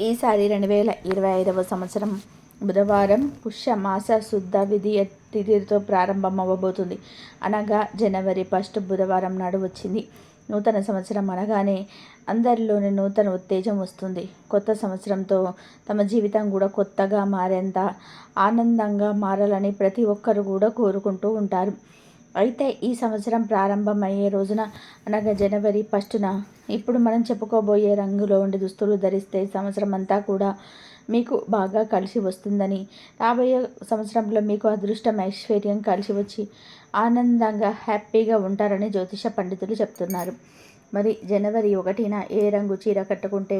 ఈసారి రెండు వేల ఇరవై ఐదవ సంవత్సరం బుధవారం పుష్యమాస శుద్ధ విధి తిథితో ప్రారంభమవ్వబోతుంది. అనగా జనవరి ఫస్ట్ బుధవారం నాడు వచ్చింది. నూతన సంవత్సరం అనగానే అందరిలోని నూతన ఉత్తేజం వస్తుంది. కొత్త సంవత్సరంతో తమ జీవితం కూడా కొత్తగా మారేంత ఆనందంగా మారాలని ప్రతి ఒక్కరు కూడా కోరుకుంటూ ఉంటారు. అయితే ఈ సంవత్సరం ప్రారంభమయ్యే రోజున అనగా జనవరి ఫస్టున ఇప్పుడు మనం చెప్పుకోబోయే రంగులో ఉండే దుస్తులు ధరిస్తే సంవత్సరం అంతా కూడా మీకు బాగా కలిసి వస్తుందని. రాబోయే సంవత్సరంలో మీకు అదృష్టం ఐశ్వర్యం కలిసి వచ్చి ఆనందంగా హ్యాపీగా ఉంటారని జ్యోతిష పండితులు చెప్తున్నారు. మరి జనవరి ఒకటిన ఏ రంగు చీర కట్టుకుంటే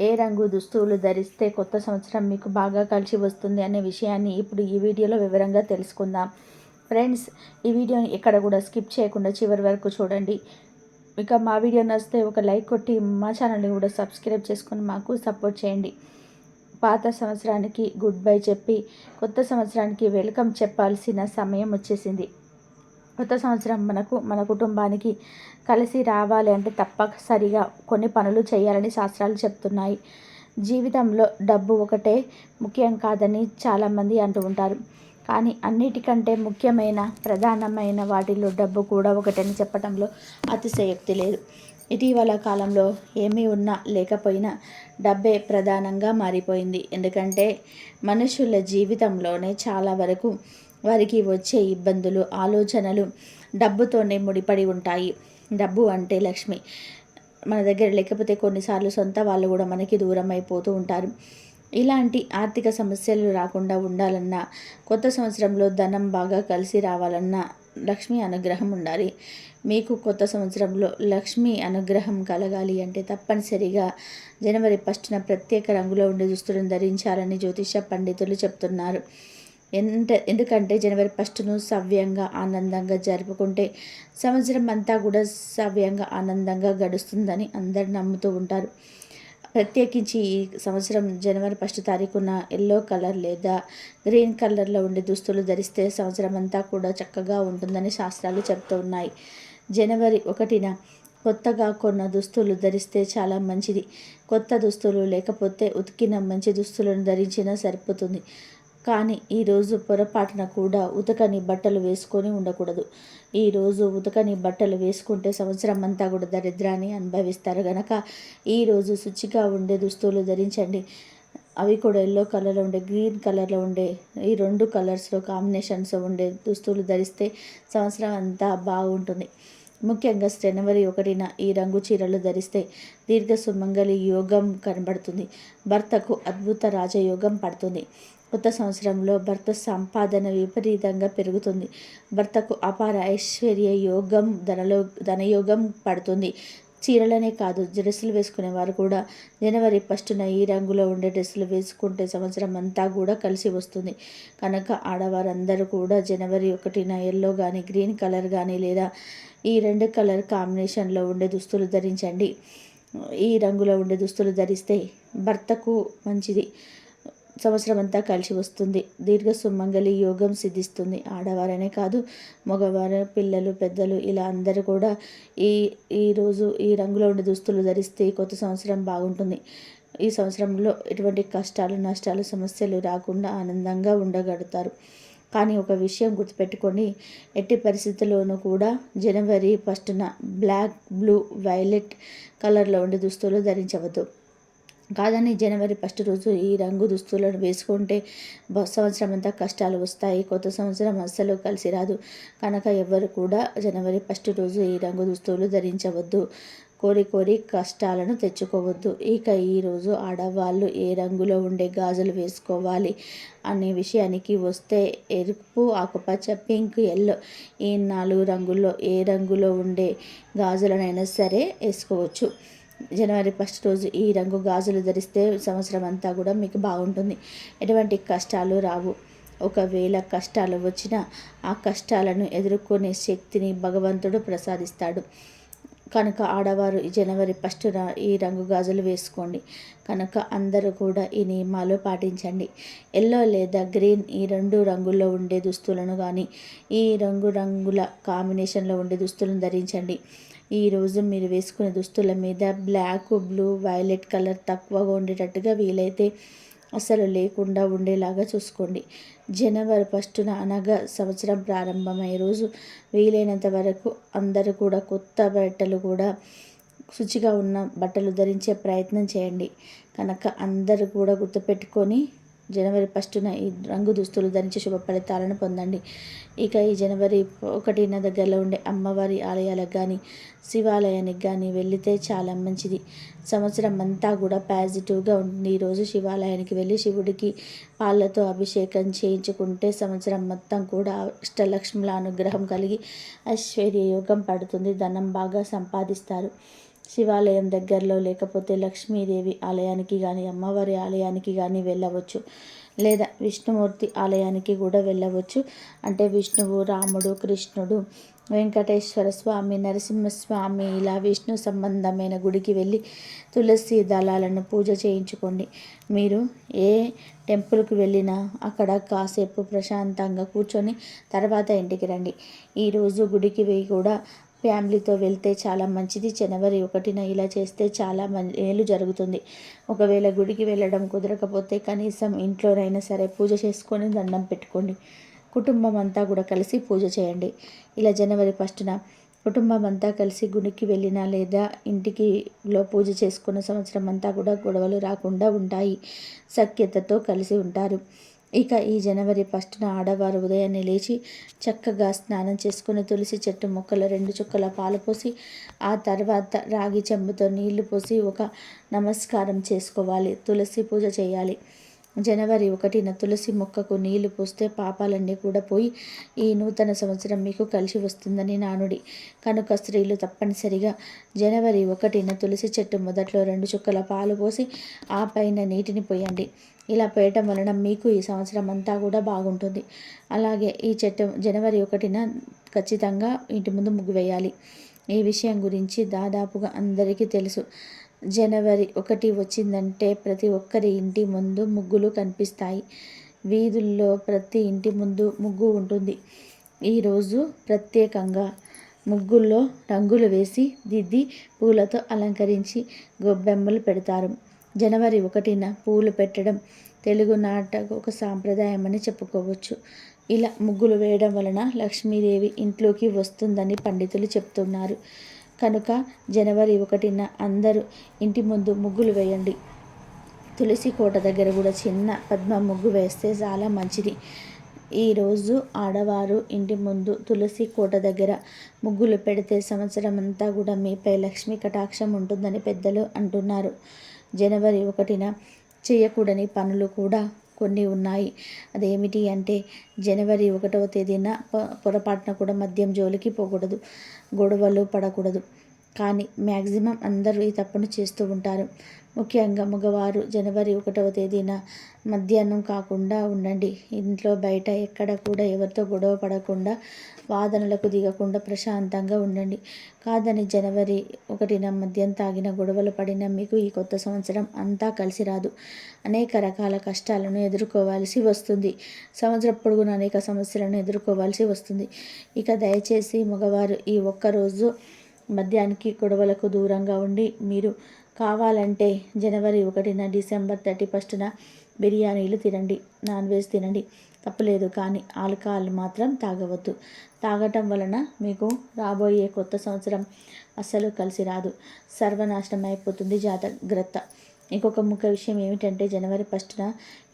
ఏ రంగు దుస్తువులు ధరిస్తే కొత్త సంవత్సరం మీకు బాగా కలిసి వస్తుంది అనే విషయాన్ని ఇప్పుడు ఈ వీడియోలో వివరంగా తెలుసుకుందాం. ఫ్రెండ్స్ ఈ వీడియోని ఎక్కడ కూడా స్కిప్ చేయకుండా చివరి వరకు చూడండి. ఇక మా వీడియో నచ్చితే ఒక లైక్ కొట్టి మా ఛానల్ని కూడా సబ్స్క్రైబ్ చేసుకొని మాకు సపోర్ట్ చేయండి. పాత సంవత్సరానికి గుడ్ బై చెప్పి కొత్త సంవత్సరానికి వెల్కమ్ చెప్పాల్సిన సమయం వచ్చేసింది. కొత్త సంవత్సరం మనకు మన కుటుంబానికి కలిసి రావాలి అంటే తప్పనిసరిగా కొన్ని పనులు చేయాలని శాస్త్రాలు చెప్తున్నాయి. జీవితంలో డబ్బు ఒకటే ముఖ్యం కాదని చాలామంది అంటూ ఉంటారు. కానీ అన్నిటికంటే ముఖ్యమైన ప్రధానమైన వాటిలో డబ్బు కూడా ఒకటని చెప్పడంలో అతిశయోక్తి లేదు. ఇటీవల కాలంలో ఏమీ ఉన్నా లేకపోయినా డబ్బే ప్రధానంగా మారిపోయింది. ఎందుకంటే మనుషుల జీవితంలోనే చాలా వరకు వారికి వచ్చే ఇబ్బందులు ఆలోచనలు డబ్బుతోనే ముడిపడి ఉంటాయి. డబ్బు అంటే లక్ష్మి. మన దగ్గర లేకపోతే కొన్నిసార్లు సొంత వాళ్ళు కూడా మనకి దూరం అయిపోతూ ఉంటారు. ఇలాంటి ఆర్థిక సమస్యలు రాకుండా ఉండాలన్నా కొత్త సంవత్సరంలో ధనం బాగా కలిసి రావాలన్నా లక్ష్మీ అనుగ్రహం ఉండాలి. మీకు కొత్త సంవత్సరంలో లక్ష్మీ అనుగ్రహం కలగాలి అంటే తప్పనిసరిగా జనవరి ఫస్ట్న ప్రత్యేక రంగులో ఉండే దుస్తులను ధరించాలని జ్యోతిష పండితులు చెప్తున్నారు. ఎంత ఎందుకంటే జనవరి ఫస్ట్ను సవ్యంగా ఆనందంగా జరుపుకుంటే సంవత్సరం అంతా కూడా సవ్యంగా ఆనందంగా గడుస్తుందని అందరు నమ్ముతూ ఉంటారు. ప్రత్యేకించి ఈ సంవత్సరం జనవరి ఫస్ట్ తారీఖున ఎల్లో కలర్ లేదా గ్రీన్ కలర్లో ఉండే దుస్తులు ధరిస్తే సంవత్సరం అంతా కూడా చక్కగా ఉంటుందని శాస్త్రాలు చెప్తూ ఉన్నాయి. జనవరి ఒకటిన కొత్తగా కొన్న దుస్తులు ధరిస్తే చాలా మంచిది. కొత్త దుస్తులు లేకపోతే ఉతికిన మంచి దుస్తులను ధరించినా సరిపోతుంది. కానీ ఈరోజు పొరపాటున కూడా ఉతకని బట్టలు వేసుకొని ఉండకూడదు. ఈరోజు ఉతకని బట్టలు వేసుకుంటే సంవత్సరం అంతా కూడా దరిద్రాన్ని అనుభవిస్తారు. గనక ఈరోజు శుచిగా ఉండే దుస్తులు ధరించండి. అవి కూడా ఎల్లో కలర్లో ఉండే గ్రీన్ కలర్లో ఉండే ఈ రెండు కలర్స్లో కాంబినేషన్స్ ఉండే దుస్తులు ధరిస్తే సంవత్సరం అంతా బాగుంటుంది. ముఖ్యంగా జనవరి ఒకటిన ఈ రంగు చీరలు ధరిస్తే దీర్ఘ సుమంగళి యోగం కనబడుతుంది. భర్తకు అద్భుత రాజయోగం పడుతుంది. కొత్త సంవత్సరంలో భర్త సంపాదన విపరీతంగా పెరుగుతుంది. భర్తకు అపార ఐశ్వర్య యోగం ధనలో ధనయోగం పడుతుంది. చీరలనే కాదు డ్రెస్సులు వేసుకునే వారు కూడా జనవరి ఫస్ట్న ఈ రంగులో ఉండే డ్రెస్సులు వేసుకుంటే సంవత్సరం అంతా కూడా కలిసి వస్తుంది. కనుక ఆడవారందరూ కూడా జనవరి ఒకటిన ఎల్లో కానీ గ్రీన్ కలర్ కానీ లేదా ఈ రెండు కలర్ కాంబినేషన్లో ఉండే దుస్తులు ధరించండి. ఈ రంగులో ఉండే దుస్తులు ధరిస్తే భర్తకు మంచిది. సంవత్సరం అంతా కలిసి వస్తుంది. దీర్ఘ సుమంగళి యోగం సిద్ధిస్తుంది. ఆడవారనే కాదు మగవారు పిల్లలు పెద్దలు ఇలా అందరూ కూడా ఈ ఈరోజు ఈ రంగులో ఉండే దుస్తులు ధరిస్తే కొత్త సంవత్సరం బాగుంటుంది. ఈ సంవత్సరంలో ఎటువంటి కష్టాలు నష్టాలు సమస్యలు రాకుండా ఆనందంగా ఉండగలుగుతారు. కానీ ఒక విషయం గుర్తుపెట్టుకొని ఎట్టి పరిస్థితుల్లోనూ కూడా జనవరి ఫస్ట్న బ్లాక్ బ్లూ వైలెట్ కలర్లో ఉండే దుస్తులు ధరించవద్దు. కాదని జనవరి ఫస్ట్ రోజు ఈ రంగు దుస్తులను వేసుకుంటే సంవత్సరం అంతా కష్టాలు వస్తాయి. కొత్త సంవత్సరం అస్సలు కలిసి రాదు. కనుక ఎవరు కూడా జనవరి ఫస్ట్ రోజు ఈ రంగు దుస్తులు ధరించవద్దు. కోరి కోరి కష్టాలను తెచ్చుకోవద్దు. ఇక ఈరోజు ఆడవాళ్ళు ఏ రంగులో ఉండే గాజులు వేసుకోవాలి అనే విషయానికి వస్తే ఎరుపు ఆకుపచ్చ పింక్ ఎల్లో ఈ నాలుగు రంగుల్లో ఏ రంగులో ఉండే గాజులనైనా సరే వేసుకోవచ్చు. జనవరి ఫస్ట్ రోజు ఈ రంగు గాజులు ధరిస్తే సంవత్సరం అంతా కూడా మీకు బాగుంటుంది. ఎటువంటి కష్టాలు రావు. ఒకవేళ కష్టాలు వచ్చినా ఆ కష్టాలను ఎదుర్కొనే శక్తిని భగవంతుడు ప్రసాదిస్తాడు. కనుక ఆడవారు జనవరి ఫస్టున ఈ రంగు గాజులు వేసుకోండి. కనుక అందరూ కూడా ఈ నియమాలు పాటించండి. ఎల్లో లేదా గ్రీన్ ఈ రెండు రంగుల్లో ఉండే దుస్తులను కానీ ఈ రంగు రంగుల కాంబినేషన్లో ఉండే దుస్తులను ధరించండి. ఈరోజు మీరు వేసుకునే దుస్తుల మీద బ్లాక్ బ్లూ వైలెట్ కలర్ తక్కువగా ఉండేటట్టుగా వీలైతే అసలు లేకుండా ఉండేలాగా చూసుకోండి. జనవరి ఫస్టున అనగా సంవత్సరం ప్రారంభమయ్యే రోజు వీలైనంత వరకు అందరూ కూడా కొత్త బట్టలు కూడా శుచిగా ఉన్న బట్టలు ధరించే ప్రయత్నం చేయండి. కనుక అందరూ కూడా గుర్తుపెట్టుకొని జనవరి ఫస్టున ఈ రంగు దుస్తులు ధరించి శుభ ఫలితాలను పొందండి. ఇక ఈ జనవరి ఒకటిన దగ్గరలో ఉండే అమ్మవారి ఆలయాలకు కానీ శివాలయానికి కానీ వెళితే చాలా మంచిది. సంవత్సరం అంతా కూడా పాజిటివ్గా ఉంటుంది ఈరోజు శివాలయానికి వెళ్ళి శివుడికి పాలతో అభిషేకం చేయించుకుంటే సంవత్సరం మొత్తం కూడా అష్టలక్ష్ముల అనుగ్రహం కలిగి ఐశ్వర్య యోగం పడుతుంది. ధనం బాగా సంపాదిస్తారు. శివాలయం దగ్గరలో లేకపోతే లక్ష్మీదేవి ఆలయానికి కానీ అమ్మవారి ఆలయానికి కానీ వెళ్ళవచ్చు. లేదా విష్ణుమూర్తి ఆలయానికి కూడా వెళ్ళవచ్చు. అంటే విష్ణువు రాముడు కృష్ణుడు వెంకటేశ్వర స్వామి నరసింహస్వామి ఇలా విష్ణు సంబంధమైన గుడికి వెళ్ళి తులసి దళాలను పూజ చేయించుకోండి. మీరు ఏ టెంపుల్కి వెళ్ళినా అక్కడ కాసేపు ప్రశాంతంగా కూర్చొని తర్వాత ఇంటికి రండి. ఈరోజు గుడికి వెళ్ళి కూడా ఫ్యామిలీతో వెళ్తే చాలా మంచిది. జనవరి ఒకటిన ఇలా చేస్తే చాలా మేలు జరుగుతుంది. ఒకవేళ గుడికి వెళ్ళడం కుదరకపోతే కనీసం ఇంట్లోనైనా సరే పూజ చేసుకొని దండం పెట్టుకోండి. కుటుంబం అంతా కూడా కలిసి పూజ చేయండి. ఇలా జనవరి ఫస్ట్న కుటుంబం అంతా కలిసి గుడికి వెళ్ళినా లేదా ఇంటికి లో పూజ చేసుకున్న సంవత్సరం అంతా కూడా గొడవలు రాకుండా ఉంటాయి. సఖ్యతతో కలిసి ఉంటారు. ఇక ఈ జనవరి ఫస్ట్న ఆడవారు ఉదయాన్నే లేచి చక్కగా స్నానం చేసుకుని తులసి చెట్టు మొక్కలు రెండు చుక్కల పాలు పోసి ఆ తర్వాత రాగి చెంబుతో నీళ్ళు పోసి ఒక నమస్కారం చేసుకోవాలి తులసి పూజ చేయాలి. జనవరి ఒకటిన తులసి మొక్కకు నీళ్ళు పోస్తే పాపాలన్నీ కూడా పోయి ఈ నూతన సంవత్సరం మీకు కలిసి వస్తుందని నానుడి. కనుక స్త్రీలు తప్పనిసరిగా జనవరి ఒకటిన తులసి చెట్టు మొదట్లో రెండు చుక్కల పాలు పోసి ఆ పైన నీటిని పోయండి. ఇలా పోయటం వలన మీకు ఈ సంవత్సరం అంతా కూడా బాగుంటుంది. అలాగే ఈ చెట్టు జనవరి ఒకటిన ఖచ్చితంగా ఇంటి ముందు ముగ్గు వేయాలి. ఈ విషయం గురించి దాదాపుగా అందరికీ తెలుసు. జనవరి ఒకటి వచ్చిందంటే ప్రతి ఒక్కరి ఇంటి ముందు ముగ్గులు కనిపిస్తాయి. వీధుల్లో ప్రతి ఇంటి ముందు ముగ్గు ఉంటుంది. ఈరోజు ప్రత్యేకంగా ముగ్గుల్లో రంగులు వేసి దిద్ది పూలతో అలంకరించి గొబ్బెమ్మలు పెడతారు. జనవరి ఒకటిన పూలు పెట్టడం తెలుగు నాటక ఒక సాంప్రదాయం అని చెప్పుకోవచ్చు. ఇలా ముగ్గులు వేయడం వలన లక్ష్మీదేవి ఇంట్లోకి వస్తుందని పండితులు చెప్తున్నారు. కనుక జనవరి ఒకటిన అందరూ ఇంటి ముందు ముగ్గులు వేయండి. తులసి కోట దగ్గర కూడా చిన్న పద్మ ముగ్గు వేస్తే చాలా మంచిది. ఈరోజు ఆడవారు ఇంటి ముందు తులసి కోట దగ్గర ముగ్గులు పెడితే సంవత్సరం అంతా కూడా మీపై లక్ష్మీ కటాక్షం ఉంటుందని పెద్దలు అంటున్నారు. జనవరి ఒకటిన చేయకూడని పనులు కూడా కొన్ని ఉన్నాయి. అదేమిటి అంటే జనవరి ఒకటవ తేదీన పొరపాటున కూడా మద్యం జోలికి పోకూడదు. గొడవలు పడకూడదు. కానీ మ్యాక్సిమం అందరూ ఈ తప్పును చేస్తూ ఉంటారు. ముఖ్యంగా మగవారు జనవరి ఒకటవ తేదీన మధ్యాహ్నం కాకుండా ఉండండి. ఇంట్లో బయట ఎక్కడ కూడా ఎవరితో గొడవ పడకుండా వాదనలకు దిగకుండా ప్రశాంతంగా ఉండండి. కాదని జనవరి ఒకటిన మద్యం తాగిన గొడవలు పడిన మీకు ఈ కొత్త సంవత్సరం అంతా కలిసి రాదు. అనేక రకాల కష్టాలను ఎదుర్కోవాల్సి వస్తుంది. సంవత్సరం పొడుగున అనేక సమస్యలను ఎదుర్కోవాల్సి వస్తుంది. ఇక దయచేసి మగవారు ఈ ఒక్కరోజు మద్యానికి గొడవలకు దూరంగా ఉండి మీరు కావాలంటే జనవరి ఒకటిన డిసెంబర్ థర్టీ ఫస్ట్న బిర్యానీలు తినండి నాన్ వెజ్ తినండి తప్పులేదు కానీ ఆల్కహాల్ మాత్రం తాగవద్దు. తాగటం వలన మీకు రాబోయే కొత్త సంవత్సరం అస్సలు కలిసి రాదు. సర్వనాశనం అయిపోతుంది జాగ్రత్త. ఇంకొక ముఖ్య విషయం ఏమిటంటే జనవరి ఫస్ట్న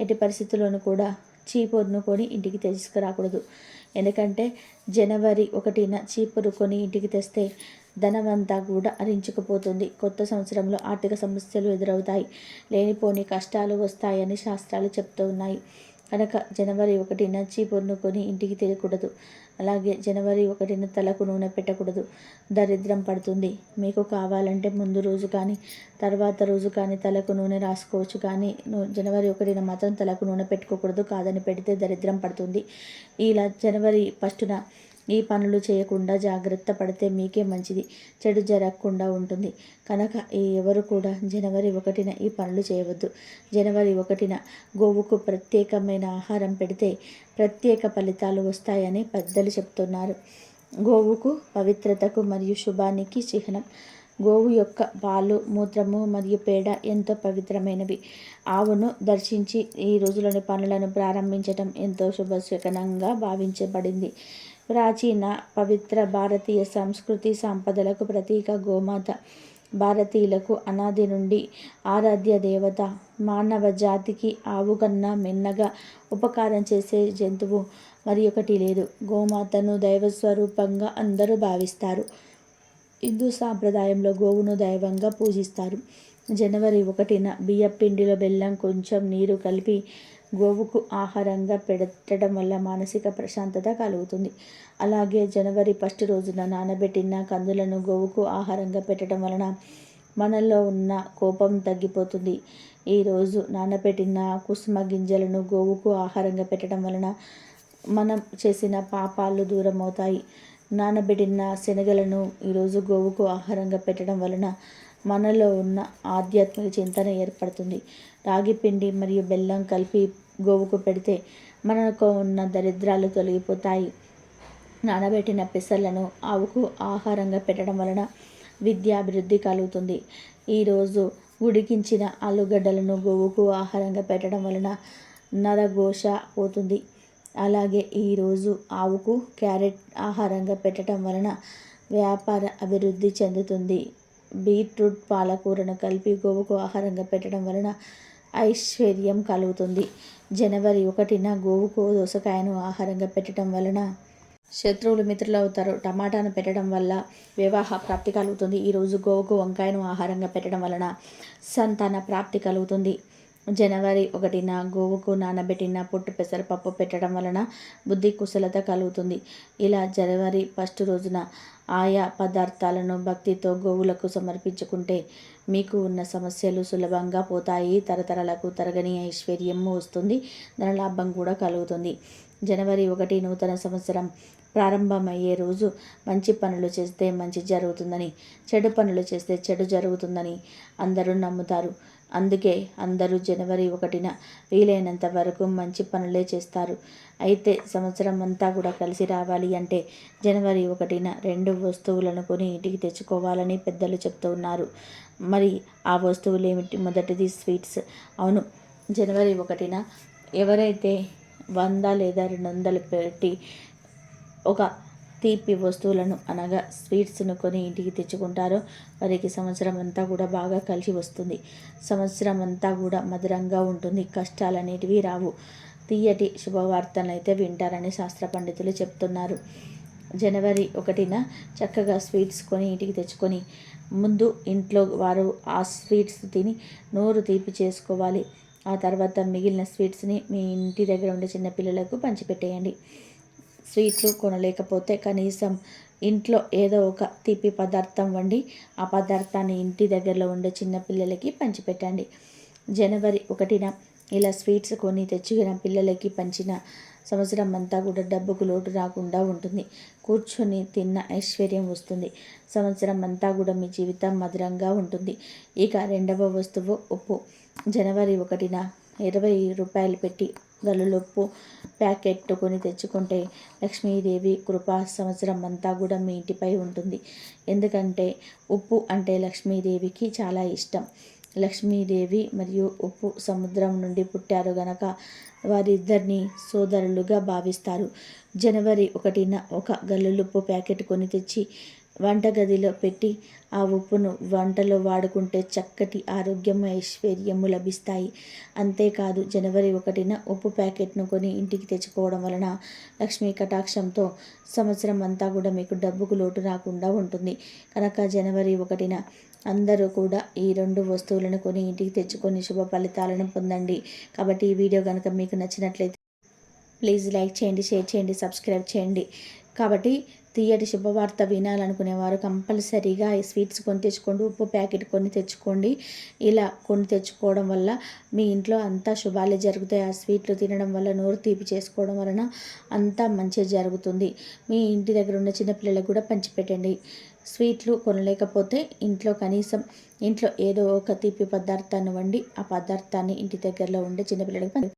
ఎట్టి పరిస్థితుల్లోనూ కూడా చీపురును కొని ఇంటికి తీసుకురాకూడదు. ఎందుకంటే జనవరి ఒకటిన చీపురు కొని ఇంటికి తెస్తే ధనమంతా కూడా అరించుకుపోతుంది. కొత్త సంవత్సరంలో ఆర్థిక సమస్యలు ఎదురవుతాయి. లేనిపోని కష్టాలు వస్తాయని శాస్త్రాలు చెప్తూ ఉన్నాయి కనుక జనవరి ఒకటిన చీపురును పొన్నుకొని ఇంటికి తిరగకూడదు. అలాగే జనవరి ఒకటిన తలకు నూనె పెట్టకూడదు. దరిద్రం పడుతుంది. మీకు కావాలంటే ముందు రోజు కానీ తర్వాత రోజు కానీ తలకు నూనె రాసుకోవచ్చు. కానీ జనవరి ఒకటిన మాత్రం తలకు నూనె పెట్టుకోకూడదు. కాదని పెడితే దరిద్రం పడుతుంది. ఇలా జనవరి ఫస్టున ఈ పనులు చేయకుండా జాగ్రత్త పడితే మీకే మంచిది. చెడు జరగకుండా ఉంటుంది. కనుక ఈ ఎవరు కూడా జనవరి ఒకటిన ఈ పనులు చేయవద్దు. జనవరి ఒకటిన గోవుకు ప్రత్యేకమైన ఆహారం పెడితే ప్రత్యేక ఫలితాలు వస్తాయని పెద్దలు చెప్తున్నారు. గోవుకు పవిత్రతకు మరియు శుభానికి చిహ్నం. గోవు యొక్క పాలు మూత్రము మరియు పేడ ఎంతో పవిత్రమైనవి. ఆవును దర్శించి ఈ రోజులోని పనులను ప్రారంభించటం ఎంతో శుభశకనంగా భావించబడింది. ప్రాచీన పవిత్ర భారతీయ సంస్కృతి సంపదలకు ప్రతీక గోమాత. భారతీయులకు అనాది నుండి ఆరాధ్య దేవత. మానవ జాతికి ఆవు కన్నా మిన్నగా ఉపకారం చేసే జంతువు మరి ఒకటి లేదు. గోమాతను దైవస్వరూపంగా అందరూ భావిస్తారు. హిందూ సాంప్రదాయంలో గోవును దైవంగా పూజిస్తారు. జనవరి ఒకటిన బియ్యపిండిలో బెల్లం కొంచెం నీరు కలిపి గోవుకు ఆహారంగా పెట్టడం వల్ల మానసిక ప్రశాంతత కలుగుతుంది. అలాగే జనవరి ఫస్ట్ రోజున నానబెట్టిన కందులను గోవుకు ఆహారంగా పెట్టడం వలన మనలో ఉన్న కోపం తగ్గిపోతుంది. ఈరోజు నానబెట్టిన కుసుమ గింజలను గోవుకు ఆహారంగా పెట్టడం వలన మనం చేసిన పాపాలు దూరం అవుతాయి నానబెట్టిన శనగలను ఈరోజు గోవుకు ఆహారంగా పెట్టడం వలన మనలో ఉన్న ఆధ్యాత్మిక చింతన ఏర్పడుతుంది. రాగి పిండి మరియు బెల్లం కలిపి గోవుకు పెడితే మనకు ఉన్న దరిద్రాలు తొలగిపోతాయి. నానబెట్టిన పెసర్లను ఆవుకు ఆహారంగా పెట్టడం వలన విద్యాభివృద్ధి కలుగుతుంది. ఈరోజు ఉడికించిన ఆలుగడ్డలను గోవుకు ఆహారంగా పెట్టడం వలన నరఘోష పోతుంది. అలాగే ఈరోజు ఆవుకు క్యారెట్ ఆహారంగా పెట్టడం వలన వ్యాపార అభివృద్ధి చెందుతుంది. బీట్రూట్ పాలకూరను కలిపి గోవుకు ఆహారంగా పెట్టడం వలన ఐశ్వర్యం కలుగుతుంది. జనవరి ఒకటిన గోవుకు దోసకాయను ఆహారంగా పెట్టడం వలన శత్రువులు మిత్రులు అవుతారు టమాటాను పెట్టడం వల్ల వివాహ ప్రాప్తి కలుగుతుంది. ఈరోజు గోవుకు వంకాయను ఆహారంగా పెట్టడం వలన సంతాన ప్రాప్తి కలుగుతుంది. జనవరి ఒకటిన గోవుకు నానబెట్టిన పొట్టు పెసరపప్పు పెట్టడం వలన బుద్ధి కుశలత కలుగుతుంది. ఇలా జనవరి ఫస్ట్ రోజున ఆయా పదార్థాలను భక్తితో గోవులకు సమర్పించుకుంటే మీకు ఉన్న సమస్యలు సులభంగా పోతాయి తరతరాలకు తరగని ఐశ్వర్యం వస్తుంది ధనలాభం కూడా కలుగుతుంది. జనవరి ఒకటి నూతన సంవత్సరం ప్రారంభమయ్యే రోజు మంచి పనులు చేస్తే మంచి జరుగుతుందని చెడు పనులు చేస్తే చెడు జరుగుతుందని అందరూ నమ్ముతారు. అందుకే అందరూ జనవరి ఒకటిన వీలైనంత వరకు మంచి పనులే చేస్తారు. అయితే సంవత్సరం అంతా కూడా కలిసి రావాలి అంటే జనవరి ఒకటిన రెండు వస్తువులను కొని ఇంటికి తెచ్చుకోవాలని పెద్దలు చెప్తూ ఉన్నారు. మరి ఆ వస్తువులు ఏమిటి మొదటిది స్వీట్స్. అవును జనవరి ఒకటిన ఎవరైతే వంద లేదా రెండు వందలు పెట్టి ఒక తీపి వస్తువులను అనగా స్వీట్స్ను కొని ఇంటికి తెచ్చుకుంటారో వారికి సంవత్సరం అంతా కూడా బాగా కలిసి వస్తుంది. సంవత్సరం అంతా కూడా మధురంగా ఉంటుంది. కష్టాలు అనేటివి రావు. తీయటి శుభవార్తలను అయితే వింటారని శాస్త్ర పండితులు చెప్తున్నారు. జనవరి ఒకటిన చక్కగా స్వీట్స్ కొని ఇంటికి తెచ్చుకొని ముందు ఇంట్లో వారు ఆ స్వీట్స్ తిని నోరు తీపి చేసుకోవాలి. ఆ తర్వాత మిగిలిన స్వీట్స్ని మీ ఇంటి దగ్గర ఉండే చిన్నపిల్లలకు పంచిపెట్టేయండి. స్వీట్లు కొనలేకపోతే కనీసం ఇంట్లో ఏదో ఒక తీపి పదార్థం వండి ఆ పదార్థాన్ని ఇంటి దగ్గరలో ఉండే చిన్నపిల్లలకి పంచిపెట్టండి. జనవరి ఒకటిన ఇలా స్వీట్స్ కొని తెచ్చుకున్న పిల్లలకి పంచిన సంవత్సరం అంతా కూడా డబ్బుకు లోటు రాకుండా ఉంటుంది. కూర్చొని తిన్న ఐశ్వర్యం వస్తుంది. సంవత్సరం అంతా కూడా మీ జీవితం మధురంగా ఉంటుంది. ఇక రెండవ వస్తువు ఉప్పు. జనవరి ఒకటిన ఇరవై రూపాయలు పెట్టి గల్లులొప్పు ప్యాకెట్ కొని తెచ్చుకుంటే లక్ష్మీదేవి కృపా సంవత్సరం అంతా కూడా మీ ఇంటిపై ఉంటుంది. ఎందుకంటే ఉప్పు అంటే లక్ష్మీదేవికి చాలా ఇష్టం. లక్ష్మీదేవి మరియు ఉప్పు సముద్రం నుండి పుట్టారు గనక వారిద్దరిని సోదరులుగా భావిస్తారు. జనవరి ఒకటిన ఒక గల్లులుప్పు ప్యాకెట్ కొని తెచ్చి వంటగదిలో పెట్టి ఆ ఉప్పును వంటలో వాడుకుంటే చక్కటి ఆరోగ్యం ఐశ్వర్యము లభిస్తాయి. అంతేకాదు జనవరి ఒకటిన ఉప్పు ప్యాకెట్ను కొని ఇంటికి తెచ్చుకోవడం వలన లక్ష్మీ కటాక్షంతో సంవత్సరం అంతా కూడా మీకు డబ్బుకు లోటు రాకుండా ఉంటుంది. కనుక జనవరి ఒకటిన అందరూ కూడా ఈ రెండు వస్తువులను కొని ఇంటికి తెచ్చుకొని శుభ ఫలితాలను పొందండి. కాబట్టి ఈ వీడియో కనుక మీకు నచ్చినట్లయితే ప్లీజ్ లైక్ చేయండి షేర్ చేయండి సబ్స్క్రైబ్ చేయండి. కాబట్టి తీయటి శుభవార్త వినాలనుకునేవారు కంపల్సరీగా ఈ స్వీట్స్ కొని తెచ్చుకోండి ఉప్పు ప్యాకెట్ కొని తెచ్చుకోండి. ఇలా కొని తెచ్చుకోవడం వల్ల మీ ఇంట్లో అంతా శుభాలే జరుగుతాయి. ఆ స్వీట్లు తినడం వల్ల నోరు తీపి చేసుకోవడం వలన అంతా మంచి జరుగుతుంది. మీ ఇంటి దగ్గర ఉన్న చిన్నపిల్లలకు కూడా పంచిపెట్టండి. స్వీట్లు కొనలేకపోతే ఇంట్లో కనీసం ఇంట్లో ఏదో ఒక తీపి పదార్థాన్ని వండి ఆ పదార్థాన్ని ఇంటి దగ్గరలో ఉండే చిన్నపిల్లలకి